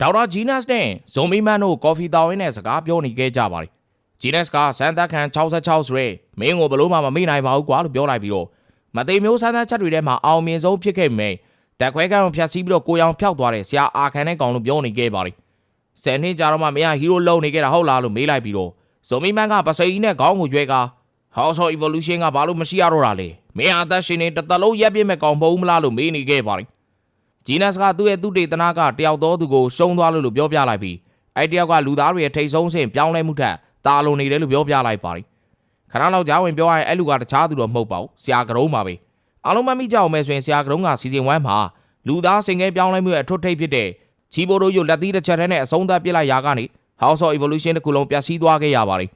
ဒေါက်တာဂျီနက်စ်နဲ့ဇွန်မီမန်တို့ကော်ဖီတောင်းရင်းနဲ့စကားပြောနေခဲ့ကြပါတယ် ဂျီနက်စ်ကစမ်းသက်ခံ66ဆိုရဲမင်းကိုဘလို့မှမမေ့နိုင်ပါဘူးကွာလို့ပြောလိုက်ပြီးတော့မသိမျိုးစမ်းသက်ချက်တွေထဲမှာအောင်မြင်ဆုံးဖြစ်ခဲ့ပေမဲ့တက်ခွဲကန်ကိုဖျက်ဆီးပြီးတော့ကိုရောင်ဖျောက်သွားတဲ့ဆရာအာခန်တဲ့ကောင်လို့ပြောနေခဲ့ပါတယ်ဆယ်နှစ်ကြာတော့မှမင်းကဟီးရိုလုံနေခဲ့တာဟုတ်လားလို့မေးလိုက်ပြီးတော့ဇွန်မီမန်ကပစိန်နဲ့ခေါင်းကိုရွဲက House of Evolution ကဘာလို့မရှိရတော့တာလဲမင်းဟာအသက်ရှင်နေတစ်သက်လုံးရက်ပြစ်မဲ့ကောင်မဟုတ်ဘူးမလားလို့မေးနေခဲ့ပါတယ် ဂျီနက်စ်ကသူ့ရဲ့သူတေသနာကတယောက်တော်သူကိုရှုံးသွားလို့လို့ပြောပြလိုက်ပြီးအဲ့တယောက်ကလူသားတွေရဲ့ထိတ်ဆုံးစဉ်ပြောင်းလဲမှုထက်တာလုံနေတယ်လို့ပြောပြလိုက်ပါတယ်ခဏလောက်ကြာဝင်ပြောရရင်အဲ့လူကတခြားသူတော့မဟုတ်ပါဘူးဆရာကရုံးပါပဲအားလုံးမမိကြအောင်မဲဆိုရင်ဆရာကရုံးကစီစဉ်ဝမ်းမှာလူသားစင်ငယ်ပြောင်းလဲမှုရဲ့အထွတ်ထိပ်ဖြစ်တဲ့ချီဘိုတို့ရုပ်လက်သီးတစ်ချက်တည်းနဲ့အဆုံးသတ်ပစ်လိုက်ရာကနေ House of Evolution တစ်ခုလုံးပျက်စီးသွားခဲ့ရပါတယ်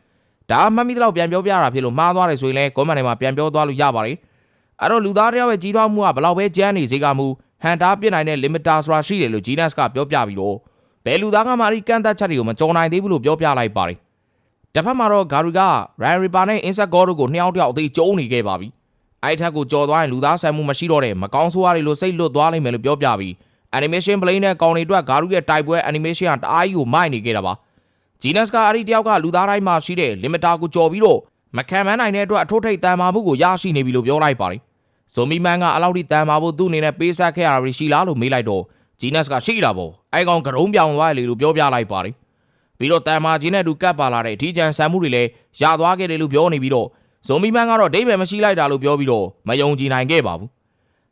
ဒါမှတ်မိတော့ပြန်ပြောပြတာဖြစ်လို့မှားသွားတယ်ဆိုရင်လည်း comment ထဲမှာပြန်ပြောသွားလို့ရပါတယ်အဲ့တော့လူသားတယောက်ရဲ့ကြီးထွားမှုကဘလောက်ပဲကျန်းနေစေကမူ ဟန်တာပြစ်နိုင်တဲ့ limiter ဆိုတာရှိတယ်လို့ Genus ကပြောပြပြီးတော့ဘယ်လူသားကမှအဲ့ဒီကန့်သက်ချက်တွေကိုမကြုံနိုင်သေးဘူးလို့ပြောပြလိုက်ပါတယ်တစ်ဖက်မှာတော့ Gary က Ryan Ripper နဲ့ Insect God တို့ကိုနှစ်ယောက်တယောက်အသေးကျုံနေခဲ့ပါပြီအဲ့ထက်ကိုကြော်သွားရင်လူသားဆန်မှုမရှိတော့တဲ့မကောင်းဆိုးရတွေလို့စိတ်လွတ်သွားလိမ့်မယ်လို့ပြောပြပြီး animation plane နဲ့ကောင်တွေအတွက် Gary ရဲ့တိုက်ပွဲ animation ကတအားကြီးကိုမိုက်နေခဲ့တာပါ Genus ကအဲ့ဒီတယောက်ကလူသားတိုင်းမှာရှိတဲ့ limiter ကိုကြော်ပြီးတော့မခံမနိုင်တဲ့အတွက်အထိုးထိပ်တန်မာမှုကိုရရှိနေပြီလို့ပြောလိုက်ပါတယ် ဇိုမီမန်ကအလောက်ထိတန်မာဖို့သူ့အနေနဲ့ပေးဆက်ခဲ့ရတာရှိလားလို့မေးလိုက်တော့ Genus ကရှိတာပေါ့အဲကောင်ကရုံးပြောင်သွားတယ်လို့ပြောပြလိုက်ပါတယ်ပြီးတော့တန်မာချင်းနဲ့တူကပ်ပါလာတဲ့ဒီကြံဆန်မှုတွေလည်းရသွားခဲ့တယ်လို့ပြောနေပြီးတော့ဇိုမီမန်ကတော့ဒိဗယ်မရှိလိုက်တာလို့ပြောပြီးတော့မယုံကြည်နိုင်ခဲ့ပါဘူး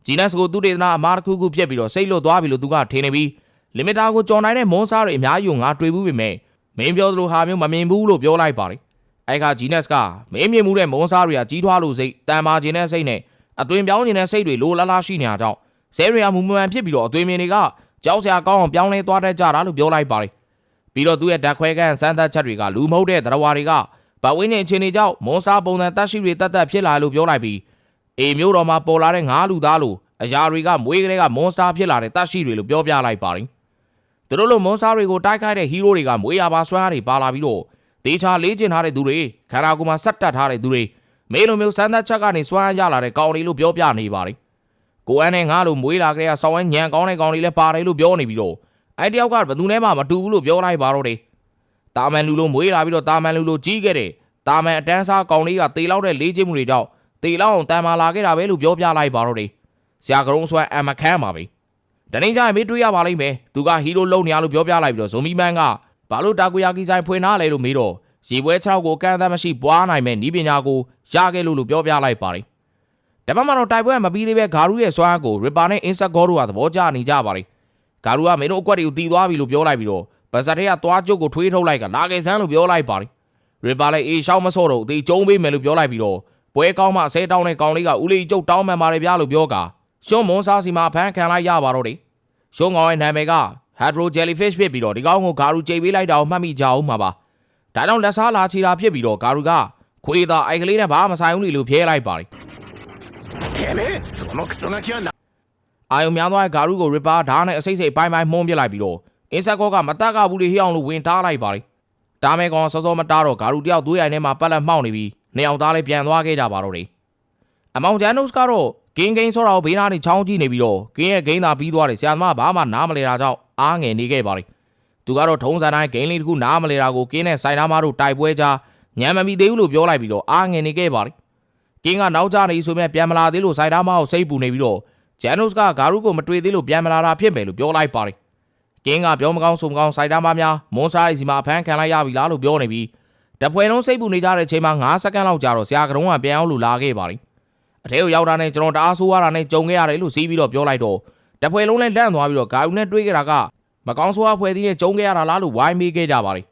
Genus ကိုသူ့ဒေသနာအမားတစ်ခုခုဖြစ်ပြီးတော့စိတ်လွတ်သွားပြီလို့သူကထင်နေပြီး limiter ကိုကြော်နိုင်တဲ့မွန်စတာတွေအများကြီးကိုငါတွေ့ဘူးပေမဲ့မင်းပြောသလိုဟာမျိုးမမြင်ဘူးလို့ပြောလိုက်ပါတယ်အဲ့ခါ Genus ကမင်းမြင်မှုတဲ့မွန်စတာတွေကကြီးထွားလို့စိတ်တန်မာခြင်းတဲ့စိတ်နဲ့ အသွင်ပြောင်းနေတဲ့စိတ်တွေလိုလားလားရှိနေတာကြောင့်ဆဲရီယာမူမန်ဖြစ်ပြီးတော့အသွင်မြင်တွေကကြောက်စရာကောင်းအောင်ပြောင်းလဲသွားတတ်ကြတာလို့ပြောလိုက်ပါတယ်ပြီးတော့သူ့ရဲ့ဓာတ်ခွဲခန်းစမ်းသပ်ချက်တွေကလူမဟုတ်တဲ့သရဝါတွေကဘဝင်းနေချင်းတွေကြောင့်မွန်စတာပုံစံတက်ရှိတွေတက်တက်ဖြစ်လာလို့ပြောလိုက်ပြီးအေမျိုးတော်မှာပေါ်လာတဲ့ငါးလူသားလို့အရာတွေကမွေးကလေးကမွန်စတာဖြစ်လာတဲ့တက်ရှိတွေလို့ပြောပြလိုက်ပါတယ်သူတို့လိုမွန်စတာတွေကိုတိုက်ခိုက်တဲ့ဟီးရိုးတွေကမွေးရပါဆွမ်းအားတွေပါလာပြီးတော့တေချာလေးကျင်ထားတဲ့သူတွေခန္ဓာကိုယ်မှာဆက်တက်ထားတဲ့သူတွေ မင်းလိုမျိုးစမ်းသပ်ချက်ကနေစွမ်းအားရလာတဲ့ကောင်တွေလို့ပြောပြနေပါတယ်ကိုအန်းနဲ့ငါလိုမွေးလာကြတဲ့ဆောင်းဝဲညံကောင်းတဲ့ကောင်တွေလည်းပါတယ်လို့ပြောနေပြီးတော့အဲ့တယောက်ကဘယ်သူနဲ့မှမတူဘူးလို့ပြောလိုက်ပါတော့တယ်တာမန်လူလိုမွေးလာပြီးတော့တာမန်လူလိုကြီးခဲ့တယ်တာမန်အတန်းစားကောင်လေးကတေလောက်တဲ့လေးချင်းမှုတွေကြောင့်တေလောက်အောင်တန်မာလာခဲ့တာပဲလို့ပြောပြလိုက်ပါတော့တယ်ဆရာကရုံးဆွမ်းအမခန်းပါပဲတနေ့ကျရင်မေးတွေ့ရပါလိမ့်မယ်သူကဟီးရိုလုံနေရလို့ပြောပြလိုက်ပြီးတော့ဇိုမီမန်ကဘာလို့တာကိုယာကီဆိုင်ဖွင့်ထားလဲလို့မေးတော့ ရေပွဲ6ကိုကန့်သတ်မရှိပွားနိုင်မဲ့ဤပညာကိုရခဲ့လို့လို့ပြောပြလိုက်ပါတယ်။ဒါမှမဟုတ်တိုက်ပွဲမပြီးသေးပဲဂါရူရဲ့စွမ်းအားကိုရစ်ပါနဲ့အင်းဆက်ဂေါတို့ကသဘောကျနေကြပါတယ်။ဂါရူကမင်းတို့အကွက်တွေကိုတီးသွားပြီလို့ပြောလိုက်ပြီးတော့ဗဇက်ထဲကသွားကျုပ်ကိုထွေးထုတ်လိုက်ကလာခဲ့စမ်းလို့ပြောလိုက်ပါတယ်။ရစ်ပါလည်းအေးရှောင်းမစော့တော့အသေးကျုံးပေးမယ်လို့ပြောလိုက်ပြီးတော့ပွဲကောင်းမှဆဲတောင်းတဲ့ကောင်လေးကဦးလေးကျုပ်တောင်းမှန်ပါတယ်ဗျာလို့ပြောကရှုံးမွန်စားစီမှာဖမ်းခံလိုက်ရပါတော့တယ်။ရှုံးကောင်ရဲ့နာမည်က Hadro Jellyfish ဖြစ်ပြီးတော့ဒီကောင်ကိုဂါရူကြိတ်ပေးလိုက်တာကိုမှတ်မိကြအောင်မှာပါ။ ဒါကြောင့်လက်စားလာချီတာဖြစ်ပြီးတော့ဂါရူကခွေးသားအိုက်ကလေးနဲ့ဘာမှမဆိုင်ဘူးလေလို့ဖြဲလိုက်ပါတယ် てめえそのクソガキはな ။အာယုံများသွားတဲ့ဂါရူကိုရစ်ပါဓာတ်နဲ့အစိမ့်စိမ့်ပိုင်းပိုင်းမှုန်းပြလိုက်ပြီးတော့အင်းဆက်ကောကမတက်ကဘူးလေဟိအောင်လို့ဝင်တားလိုက်ပါတယ်။ဒါမဲကောင်စောစောမတားတော့ဂါရူတယောက်သွေးရိုင်ထဲမှာပတ်လက်မှောက်နေပြီးနေအောင်သားလေးပြန်သွားခဲ့ကြပါတော့တယ်။အမောင်ဂျန်နုစ်ကတော့ဂင်းဂင်းဆောတာကိုဘေးနားနေချောင်းကြည့်နေပြီးတော့ဂင်းရဲ့ဂိမ်းသာပြီးသွားတယ်ဆရာသမားဘာမှနားမလဲတာကြောင့်အားငယ်နေခဲ့ပါတယ်။ သူကတော့ထုံးစံတိုင်းဂိမ်းလေးတစ်ခုနားမလဲတာကိုကင်းနဲ့ဆိုင်သားမတို့တိုက်ပွဲကြညံမမီသေးဘူးလို့ပြောလိုက်ပြီးတော့အားငယ်နေခဲ့ပါတယ်။ကင်းကနောက်ကျနေဆိုမြဲပြန်မလာသေးလို့ဆိုင်သားမကိုစိတ်ပူနေပြီးတော့ဂျန်နုစ်ကဂါရုကိုမတွေ့သေးလို့ပြန်မလာတာဖြစ်မယ်လို့ပြောလိုက်ပါတယ်။ကင်းကပြောမကောင်းဆိုမကောင်းဆိုင်သားမများမွန်စတာစီမှာအဖမ်းခံလိုက်ရပြီလားလို့ပြောနေပြီးတပွဲလုံးစိတ်ပူနေကြတဲ့ချိန်မှာ9စက္ကန့်လောက်ကြာတော့ဆရာကတုံးကပြန်အောင်လို့လာခဲ့ပါတယ်။အထဲကိုရောက်တာနဲ့ကျွန်တော်တအားဆိုးရတာနဲ့ကြုံခဲ့ရတယ်လို့စီးပြီးတော့ပြောလိုက်တော့တပွဲလုံးလည်းလန့်သွားပြီးတော့ဂါရုနဲ့တွေ့ခဲ့တာက မကောင်းဆိုးရဖွဲ့သီးနဲ့ကြုံခဲ့ရတာလားလို့ဝိုင်းမေးခဲ့ကြပါတယ်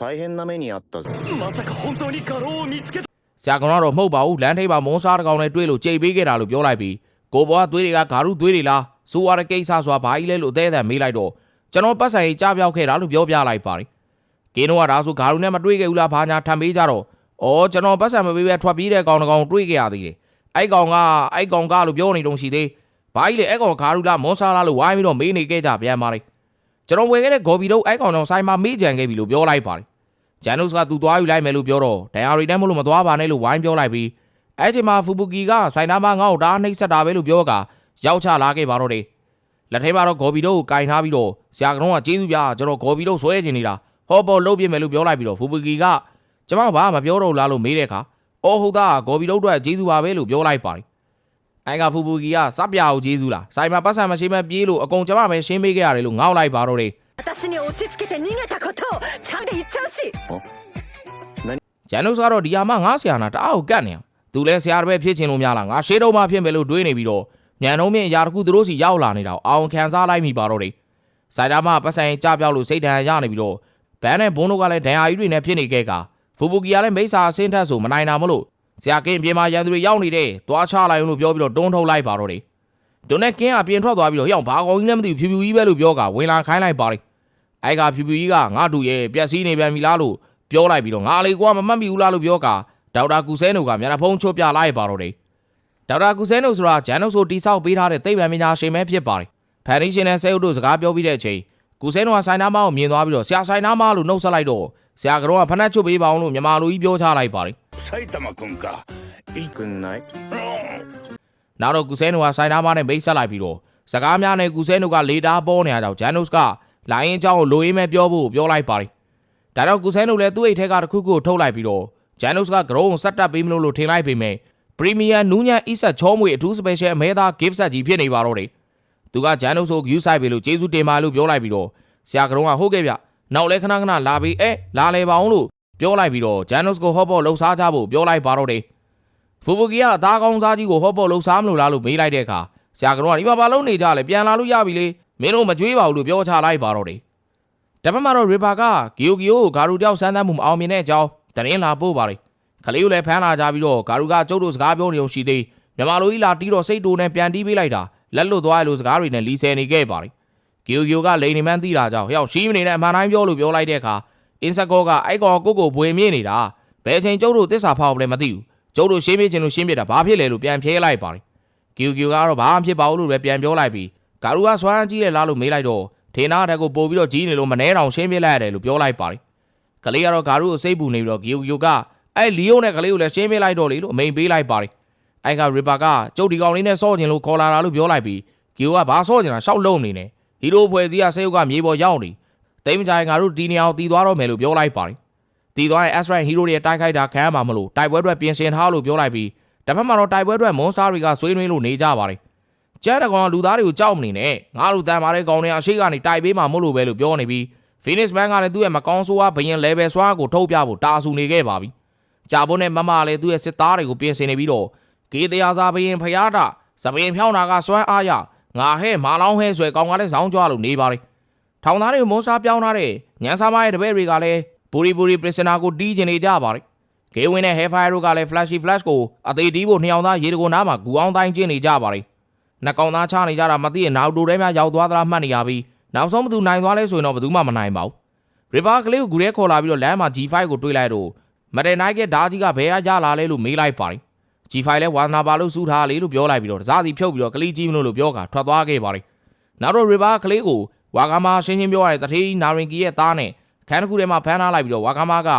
大変な目にあったぞまさか本当にガローを見つけた ဆရာကောင်ကတော့မဟုတ်ပါဘူးလမ်းထိပ်မှာမွန်စားတစ်ကောင်နဲ့တွေ့လို့ကြိတ်ပေးခဲ့တာလို့ပြောလိုက်ပြီးကိုဘောကသွေးတွေကဂါရုသွေးတွေလားစိုးရတဲ့ကိစ္စဆိုတာဘာကြီးလဲလို့အသေးအံမေးလိုက်တော့ကျွန်တော်ပတ်ဆိုင်ကြီးကြားပြောက်ခဲ့တာလို့ပြောပြလိုက်ပါတယ်ကင်းတော့ကဒါဆိုဂါရုနဲ့မတွေ့ခဲ့ဘူးလားဘာညာထံပေးကြတော့ဩကျွန်တော်ပတ်ဆိုင်မပေးပဲထွက်ပြေးတဲ့ကောင်တစ်ကောင်တွေ့ခဲ့ရသေးတယ်အဲ့ကောင်ကအဲ့ကောင်ကလို့ပြောနေတုံးရှိသေး ဘာကြီးလဲအဲ့ကောင်ဂါရုလားမွန်စားလားလို့ဝိုင်းပြီးတော့မေးနေခဲ့ကြပြန်ပါတယ်ကျွန်တော်ဝယ်ခဲ့တဲ့ဂေါ်ဘီတို့အဲ့ကောင်တော့ဆိုင်မှာမေးကြံခဲ့ပြီလို့ပြောလိုက်ပါတယ်ဂျန်နုစ်ကသူသွားယူလိုက်မယ်လို့ပြောတော့ဒန်ယာရီတိုင်းမလို့မသွားပါနဲ့လို့ဝိုင်းပြောလိုက်ပြီးအဲ့ချိန်မှာဖူဘူကီကဆိုင်နာမငါ့ကိုဒါနှိပ်ဆက်တာပဲလို့ပြောကရောက်ချလာခဲ့ပါတော့တယ်လက်ထဲမှာတော့ဂေါ်ဘီတို့ကိုကင်ထားပြီးတော့ဆရာကတော်ကကျေးဇူးပြကျွန်တော်ဂေါ်ဘီတို့ဆွဲချင်နေတာဟောပေါ်လှုပ်ပြမယ်လို့ပြောလိုက်ပြီးတော့ဖူပူကီကကျမဘာမှမပြောတော့လားလို့မေးတဲ့အခါအော်ဟုတ်သားဂေါ်ဘီတို့အတွက်ကျေးဇူးပါပဲလို့ပြောလိုက်ပါတယ် အိုင်ကဖူပူကီကစပြအောင်ကျေးဇူးလားဆိုင်မှာပတ်စံမရှိမှပြေးလို့အကုန်ကျမပဲရှင်းပေးခဲ့ရတယ်လို့ငေါက်လိုက်ပါတော့တယ် 私に押し付けて逃げたことをちゃんと言っちゃうし ဂျန်နုစ်ကတော့ဒီဟာမှငါဆရာနာတအားကိုကတ်နေအောင်သူလဲဆရာတစ်ပည့်ဖြစ်ချင်လို့များလားငါရှေးတော့မှဖြစ်မယ်လို့တွေးနေပြီးတော့ညံတော့မြင့်အရာတစ်ခုသူတို့စီရောက်လာနေတာကိုအောင်ခံစားလိုက်မိပါတော့တယ်ဆိုင်တာမှပတ်ဆိုင်ကြပြောက်လို့စိတ်တန်ရနေပြီးတော့ဘန်နဲ့ဘုန်းတို့ကလည်းဒဏ်ရာကြီးတွေနဲ့ဖြစ်နေခဲ့ကဖူပူကီကလည်းမိစ္ဆာအဆင်းထက်ဆိုမနိုင်တာမလို့ ဆရာကင်းပြင်မာရန်သူတွေရောက်နေတယ်သွားချလိုက်အောင်လို့ပြောပြီးတော့တွန်းထုတ်လိုက်ပါတော့တယ်ဒွန်နဲ့ကင်းကပြင်ထွက်သွားပြီးတော့ဟေ့အောင်ဘာကောင်ကြီးလည်းမသိဘူးဖြူဖြူကြီးပဲလို့ပြောကဝင်လာခိုင်းလိုက်ပါတယ်အဲ့ကဖြူဖြူကြီးကငါတူရဲ့ပြက်စီးနေပြန်ပြီလားလို့ပြောလိုက်ပြီးတော့ငါလေကွာမမှတ်မိဘူးလားလို့ပြောကာဒေါက်တာကူဆဲနိုကမျက်နှာဖုံးချွတ်ပြလိုက်ပါတော့တယ်ဒေါက်တာကူဆဲနိုဆိုတာဂျန်နိုဆိုတိဆောက်ပေးထားတဲ့သိပ္ပံပညာရှင်ပဲဖြစ်ပါတယ်ဖန်နီရှင်နဲ့ဆဲဥတို့စကားပြောပြီးတဲ့အချိန်ကူဆဲနိုကဆိုင်နာမကိုမြင်သွားပြီးတော့ဆရာဆိုင်နာမလို့နှုတ်ဆက်လိုက်တော့ဆရာကတော့ဖနက်ချွတ်ပေးပါအောင်လို့မြန်မာလူကြီးပြောချလိုက်ပါတယ် 埼玉くんかくんない နောက်တော့ကူဆဲနိုကဆိုင်နာမနဲ့မိတ်ဆက်လိုက်ပြီးတော့စကားများနဲ့ကူဆဲနိုကလေတာပေါ်နေရတော့ဂျန်နိုစ်ကလိုင်းအင်းအကြောင်းကိုလိုရင်းမဲ့ပြောဖို့ပြောလိုက်ပါတယ်ဒါတော့ကူဆဲနိုလည်းသူ့အိတ်ထဲကတစ်ခုခုကိုထုတ်လိုက်ပြီးတော့ဂျန်နိုစ်ကဂရုံးကိုဆက်တက်ပေးမလို့လို့ထင်လိုက်ပေမဲ့ ပရီမီယာနူးညံ့အစ်ဆက်ချောမွေအထူးစပယ်ရှယ်အမဲသား gift set ကြီးဖြစ်နေပါတော့တယ်သူကဂျန်နိုဆို view site ပဲလို့ကျေးဇူးတင်ပါလို့ပြောလိုက်ပြီးတော့ဆရာကတော်ကဟုတ်ကဲ့ဗျနောက်လဲခဏခဏလာပြီးအဲလာလေပါအောင်လို့ ပြောလိုက်ပြီးတော့ဂျန်နိုစ်ကိုဟော့ပေါ့လှုပ်ရှားကြဖို့ပြောလိုက်ပါတော့တယ်ဖူဘူကီကအသားကောင်းစားကြီးကိုဟော့ပေါ့လှုပ်ရှားမလို့လားလို့မေးလိုက်တဲ့အခါဆရာကတော်ကဒီမှာဘာလုပ်နေကြလဲပြန်လာလို့ရပြီလေမင်းတို့မကြွေးပါဘူးလို့ပြောချလိုက်ပါတော့တယ်တပတ်မှာတော့ရီဘာကဂီယိုဂီယိုကိုဂါရူတယောက်စမ်းသပ်မှုမအောင်မြင်တဲ့အကြောင်းတရင်လာပို့ပါတယ်ခလေးကိုလည်းဖမ်းလာကြပြီးတော့ဂါရုကကျုပ်တို့စကားပြောနေုံရှိသေးမြန်မာလူကြီးလာတီးတော့စိတ်တူနဲ့ပြန်တီးပေးလိုက်တာလက်လွတ်သွားရလို့စကားတွေနဲ့လီဆယ်နေခဲ့ပါတယ်ဂီယိုဂီယိုကလိန်နေမှန်းသိတာကြောင့်ဟျောက်ရှိမနေတဲ့အမှန်တိုင်းပြောလို့ပြောလိုက်တဲ့အခါ အင်းစကောကအိုက်ကောင်ကိုကိုဘွေမြင့်နေတာဘယ်အချိန်ကျုပ်တို့တစ္ဆာဖောက်လည်းမသိဘူးကျုပ်တို့ရှင်းပြချင်လို့ရှင်းပြတာဘာဖြစ်လဲလို့ပြန်ဖြေလိုက်ပါတယ်ဂီယိုဂီယိုကတော့ဘာမှဖြစ်ပါဘူးလို့ပဲပြန်ပြောလိုက်ပြီးဂါရုကစွမ်းကြီးတယ်လားလို့မေးလိုက်တော့ထေနာတက်ကိုပို့ပြီးတော့ကြီးနေလို့မနှဲတောင်ရှင်းပြလိုက်ရတယ်လို့ပြောလိုက်ပါတယ်ကလေးကတော့ဂါရုကိုစိတ်ပူနေပြီးတော့ဂီယိုဂီယိုကအဲ့လီယိုနဲ့ကလေးကိုလည်းရှင်းပေးလိုက်တော့လေလို့အမိန်ပေးလိုက်ပါတယ်အဲ့ကရီပါကကျုပ်ဒီကောင်လေးနဲ့စော့ကျင်လို့ခေါ်လာတာလို့ပြောလိုက်ပြီးဂီယိုကဘာစော့ကျင်တာရှောက်လုံးနေနေဟီရိုဖွဲ့စည်းကဆေးရုပ်ကမြေပေါ်ရောက်နေ တိမ်မကြိုင်ငါတို့ဒီနေအောင်တီးသွားတော့မယ်လို့ပြောလိုက်ပါတယ်တီးသွားရင် S-Ray ဟီရိုတွေတိုက်ခိုက်တာခံရမှာမလို့တိုက်ပွဲအတွက်ပြင်ဆင်ထားလို့ပြောလိုက်ပြီးတစ်ဖက်မှာတော့တိုက်ပွဲအတွက်မွန်စတာတွေကဆွေးနွေးလို့နေကြပါတယ်ကျဲတကောင်ကလူသားတွေကိုကြောက်မနေနဲ့ငါတို့တန်ပါတဲ့ကောင်တွေအရှိကနေတိုက်ပေးမှာမလို့ပဲလို့ပြောနေပြီး Phoenix Man ကလည်းသူ့ရဲ့မကောင်းဆိုးဝါးဘရင် level စွာကိုထုတ်ပြဖို့တာဆူနေခဲ့ပါပြီကြာဖို့နဲ့မမလည်းသူ့ရဲ့စစ်သားတွေကိုပြင်ဆင်နေပြီးတော့ဂေတရားစာဘရင်ဖယားတာစပင်ဖြောင်းတာကစွမ်းအားရငါဟဲ့မာလောင်းဟဲ့ဆွဲကောင်းကလည်းဇောင်းကြွလို့နေပါလေ ထောင်သားတွေကိုမုန်းစားပြောင်းထားတဲ့ညန်ဆာမရဲ့တပည့်တွေကလည်းပူရီပူရီပရစနာကိုတီးကျင်နေကြပါလေဂေဝင်းနဲ့ဟဲဖိုင်တို့ကလည်း flashy flash ကိုအသေးတီးဖို့နှစ်ယောက်သားရေတကိုနားမှာဂူအောင်တိုင်းကျင်းနေကြပါလေနှကောင်သားချနေကြတာမသိရင်နောက်တူထဲမှာရောက်သွားသလားမှတ်နေရပြီးနောက်ဆုံးဘသူနိုင်သွားလဲဆိုရင်တော့ဘသူမှမနိုင်ပါဘူးရီဘာကလေးကိုဂူရဲခေါ်လာပြီးတော့လမ်းမှာ G5 ကိုတွေးလိုက်တော့မရနိုင်ကဓာကြီးကဘယ်ကရလာလဲလို့မေးလိုက်ပါတယ် G5 လဲဝါသနာပါလို့စူးထားလေလို့ပြောလိုက်ပြီးတော့တစားစီဖြုတ်ပြီးတော့ကလေးကြီးမလို့လို့ပြောကထွက်သွားခဲ့ပါတယ်နောက်တော့ river ကလေးကို ဝါကမာရှင်းရှင်းပြောရတဲ့တထေးနာရင်ကီရဲ့သားနဲ့ခန်းတစ်ခုထဲမှာဖမ်းထားလိုက်ပြီးတော့ဝါကမာက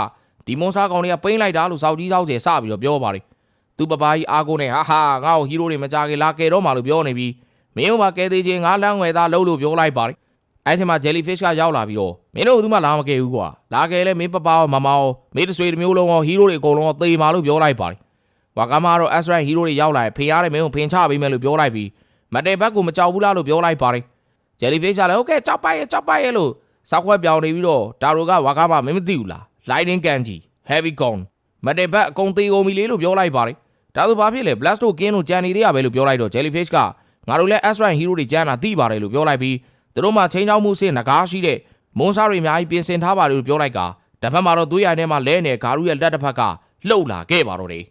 ဒီမွန်စတာကောင်တွေကပိန်းလိုက်တာလို့စောက်ကြီးစောက်ကျယ်စပြီးတော့ပြောပါတယ်သူပပားကြီးအားကိုနဲ့ဟာဟာငါ့ကိုဟီးရိုတွေမကြခင်လာကယ်တော့မှလို့ပြောနေပြီးမင်းတို့ကကယ်သေးချင်းငါလမ်းဝယ်သားလို့လို့ပြောလိုက်ပါတယ်အဲ့ဒီမှာ jellyfish ကရောက်လာပြီးတော့မင်းတို့ကသူမှလာမကယ်ဘူးကွာလာကယ်လဲမင်းပပားရောမမရောမင်းတဆွေတစ်မျိုးလုံးရောဟီးရိုတွေအကုန်လုံးရောသေမာလို့ပြောလိုက်ပါတယ်ဝါကမာတော့ Astray ဟီးရိုတွေရောက်လာရင်ဖေရတဲ့မင်းကိုဖင်ချပေးမယ်လို့ပြောလိုက်ပြီးမတေဘက်ကိုမကြောက်ဘူးလားလို့ပြောလိုက်ပါတယ် ဂျယ်လီဖိတ်ရှာလည်းဟုတ်ကဲ့ကြောက်ပါရဲ့ကြောက်ပါရဲ့လို့စောက်ခွက်ပြောင်နေပြီးတော့ဒါရိုကဝါကားမှမင်းမသိဘူးလား lightning ကန်ကြီး heavy gun မတင်ဘက်အကုန်သေးကုန်ပြီလေလို့ပြောလိုက်ပါတယ်ဒါဆိုဘာဖြစ်လဲ blast တို့ကင်းတို့ကြံနေသေးရပဲလို့ပြောလိုက်တော့ jellyfish ကငါတို့လည်း asran hero တွေကြံတာသိပါတယ်လို့ပြောလိုက်ပြီးသူတို့မှချင်းချောင်းမှုစင်ငကားရှိတဲ့မွန်စားတွေအများကြီးပြင်ဆင်ထားပါတယ်လို့ပြောလိုက်ကတစ်ဖက်မှာတော့သွေးရည်ထဲမှာလဲနေဂါရုရဲ့လက်တစ်ဖက်ကလှုပ်လာခဲ့ပါတော့တယ်